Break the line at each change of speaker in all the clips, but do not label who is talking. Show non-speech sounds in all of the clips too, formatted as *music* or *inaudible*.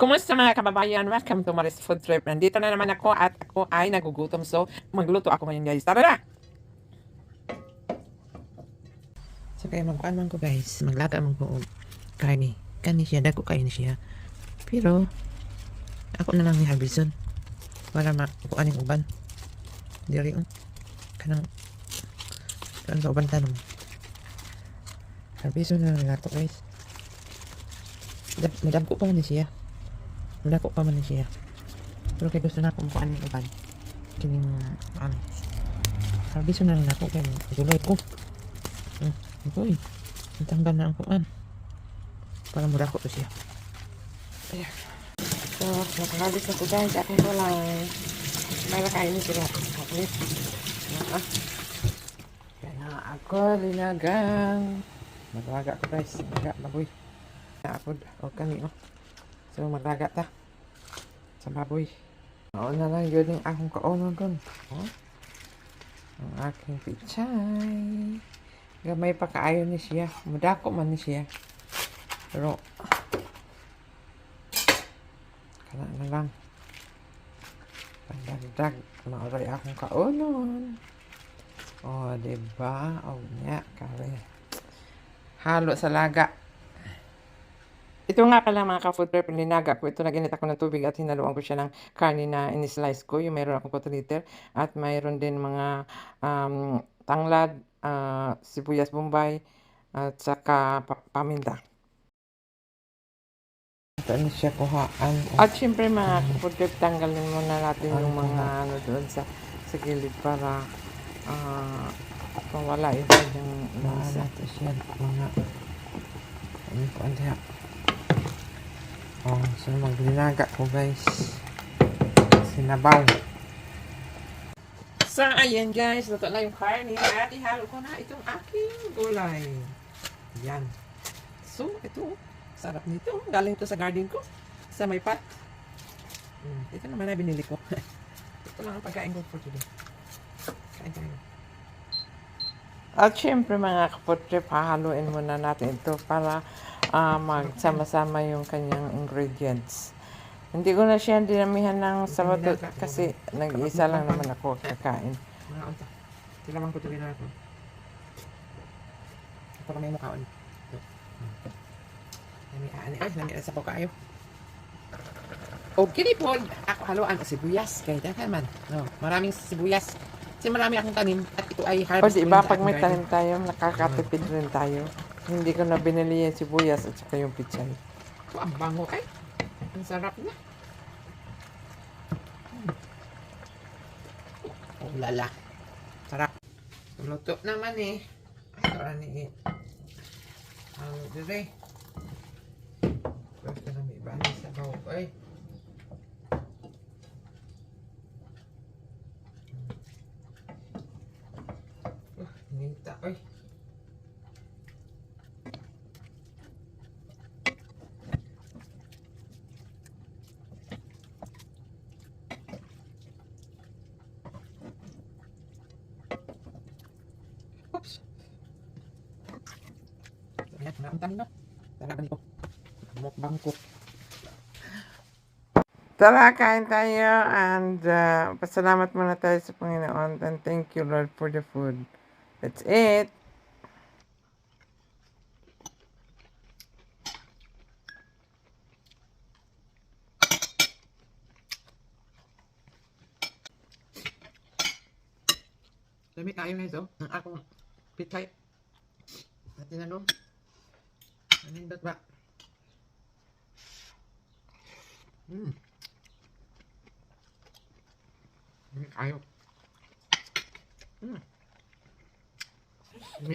Kumusta mga kababayan? Welcome to Maris Food Trip. Nandito na naman ako at ako ay nagugutom. So, magluto ako ngayon guys. Tara na! So, kaya magkuhan man ko guys. Maglaga man ko og karni. Kani siya. Dako kayo siya. Pero, ako na lang ni Harbison. Para makuhaan yung uban. Diri um. Kanang, kanang sa uban tanong. Harbison na lang nato guys. Dab, madabko pa ni siya. Madabko pa man siya. Pero kaya gusto na akong kuhaan yung uban. Kining, ano. Harbison na lang nato kaya tuloy ko. Hmm, ito eh. Natanggal na ang kuhaan. Para mura ko to siya. Ayan. So, nakahagis na ko guys. Akin ko lang. May nakainin sila. Okay. Ah. Kaya ako linagang. Maglaga ko guys. Maglaga baboy. Naapod. O kani oh. So maglaga ta. Sa baboy. Oo na lang yun yung akong kauno dun. Oh. Ang aking pichay. Gamay pa kaayo ni siya. Madako man ni siya. Pero kana na lang. Pandagdag. Mauray akong kaunon. O, oh, diba? O, oh, nga, kare. Halo sa laga. Ito nga pala mga ka-food prep, ninaga ko. Ito na ginit ako ng tubig at hinaluan ko siya ng karne na in-slice ko. Yung mayroon akong 4 liter. At mayroon din mga um, tanglad, ah, sibuyas bombay, at saka pa- paminta. Ito na siya kuhaan. At syempre mga ka-food prep, tanggalin muna natin yung mga ano doon sa, sa gilid para ah mawala yung kanyang lasa. Ito siya mga ano ko ang. Oh, so maglinaga ko guys. Sinabaw. So, ayan guys. Luto na yung karne. At ihalo ko na itong aking gulay. Yan. So, ito. Sarap nito. Galing to sa garden ko. Sa may pot. Hmm, ito naman na binili ko. *laughs* ito lang ang pagkain ko for today. Kain tayo. At syempre mga kaputrip, hahaluin muna natin ito para ah, magsama-sama yung kanyang ingredients. Hindi ko na siya dinamihan ng sabato kasi nag-isa lang naman ako kakain. Tilaman ko ito rin ako. Ito kami mukhaon. Lami ani ay lami sa po kayo. O kini po, ako haluan ang sibuyas kay daghan man. No, maraming sibuyas. Kasi marami akong tanim at ito ay harvest. O di ba pag may tanim tayo, nakakatipid rin tayo. Hindi ko na binili yung sibuyas at saka yung pichay. Ito ang bango ay. Ang sarap na. Oh, lala. Sarap. Luto naman eh. Ay, ito ni Ang dire. Basta na may bani sa bawang ko ay. Uh, ninta ay. Oops. Ayan, nauntan na. Tara, ko. Mukbang ko. Tara, kain tayo and uh, pasalamat muna tayo sa Panginoon and thank you Lord for the food. That's it. Dami tayo na ito. Ang akong pitay. At tinanong. Anindot ba? Hmm. Dami tayo. Hmm. Dami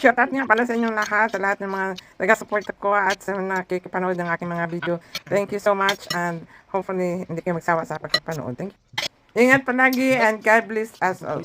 Shoutout nga pala sa inyong lahat, sa lahat ng mga taga-support ko at sa nakikipanood ng aking mga video. Thank you so much and hopefully hindi kayo magsawa sa pagkipanood. Thank you. Ingat palagi and God bless us all.